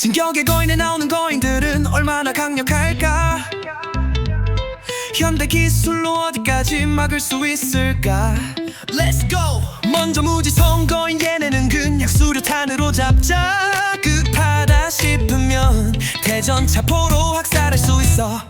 진격의 거인에 나오는 거인들은 얼마나 강력할까? 현대 기술로 어디까지 막을 수 있을까? Let's go! 먼저 무지성 거인 얘네는 그냥 수류탄으로 잡자. 급하다 싶으면 대전차 포로 학살할 수 있어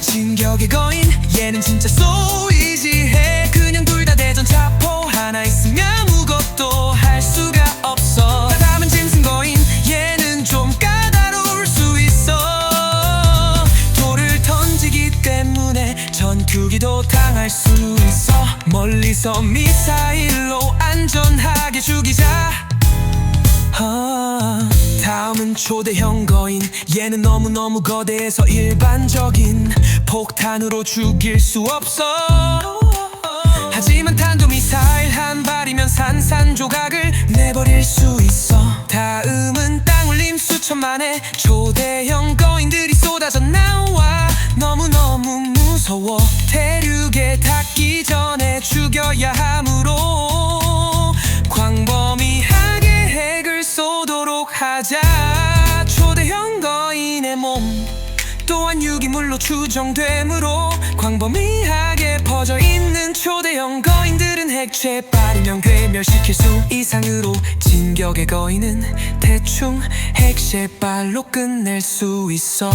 진격의 거인 얘는 진짜 easy해 그냥 둘 다 대전 차포 하나 있으면 아무것도 할 수가 없어. 다음은 짐승 거인 얘는 좀 까다로울 수 있어. 돌을 던지기 때문에 전투기도 당할 수 있어. 멀리서 미사일로 안전하게 죽이자. 아, 다음은 초대형 거인. 얘는 너무너무 거대해서 일반적인. 폭탄으로 죽일 수 없어. 하지만 탄도미사일 한 발이면 산산조각을 내버릴 수 있어. 다음은 땅 울림 수천만의 초대형 거인들이 쏟아져 나와. 너무너무 무서워. 대륙에 닿기 전에 죽여야 하므로 광범위하게 핵을 쏘도록 하자 유기물로 추정되므로 광범위하게 퍼져 있는 초대형 거인들은 핵체 빠르면 괴멸시킬 수 이상으로 진격의 거인은 대충 핵셰발로 끝낼 수 있어